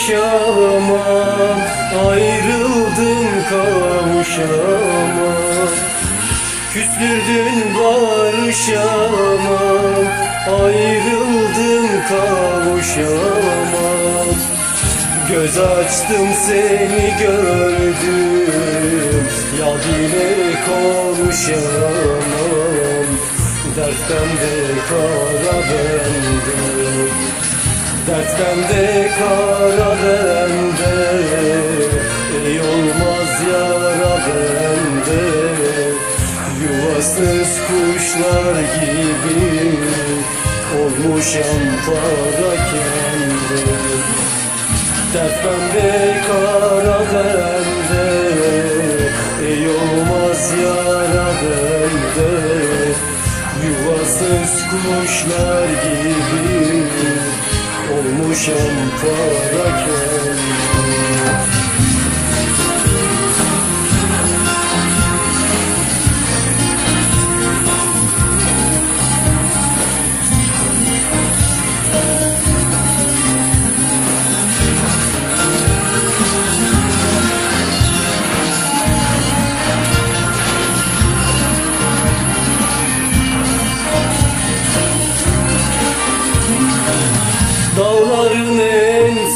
kavuşamam Ayrıldım kavuşamam. Küstürdün barışamam Ayrıldım kavuşamam. Göz açtım seni gördüm Ya dile konuşamam. Dertten de kara bende Dertten de kara bende. Ey olmaz yara bende. Yuvasız kuşlar gibi Olmuşam para kendi. Dert bende kara bende. Ey olmaz yara bende. Yuvasız kuşlar gibi Olmuşam para kendi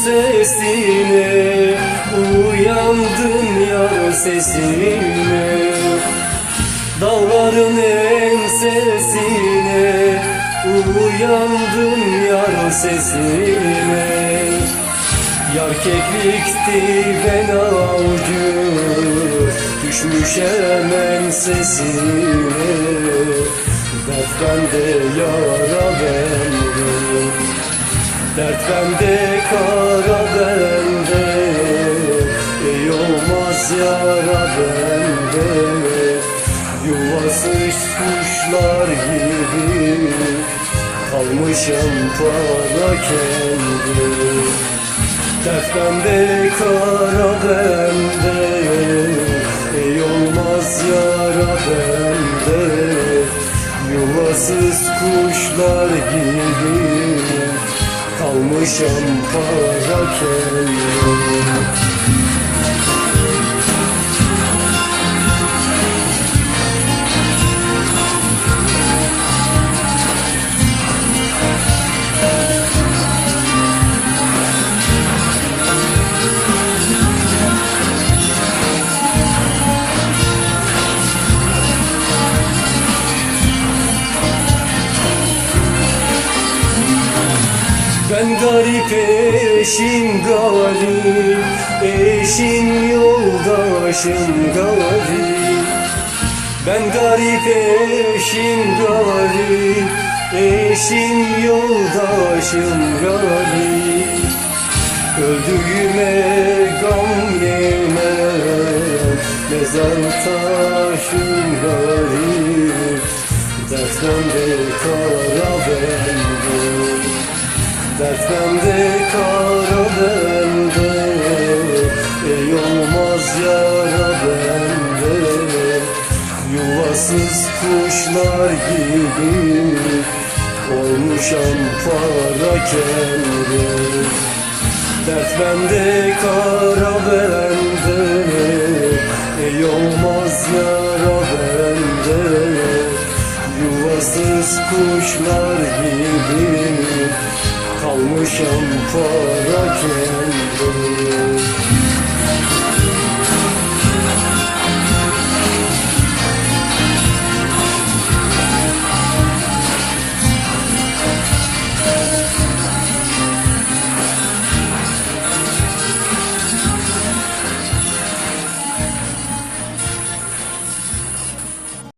sesine Uyandın yar sesine. Dağların en sesine Uyandın yar sesine. Yar keklikti ben avcı Düşmüş hemen sesine. Dert bende yara bende Dert bende kara bende Ey olmaz yara bende. Yuvasız kuşlar gibi Kalmışım para kendi. Dert bende kara bende Ey olmaz yara bende. Yuvasız kuşlar gibi Kalmışım para kendi garip eşim garip Eşin yoldaşım garip Ben garip eşim garip Eşin yoldaşım garip Öldüğüme gam yemem Mezar taşım garip Dertten de kara bende Dert bende kara bende Ey olmaz yara bende. Yuvasız kuşlar gibi Olmuşam para kendi. Dert bende kara bende Ey olmaz yara bende. Yuvasız kuşlar gibi Kalmışım para kendim.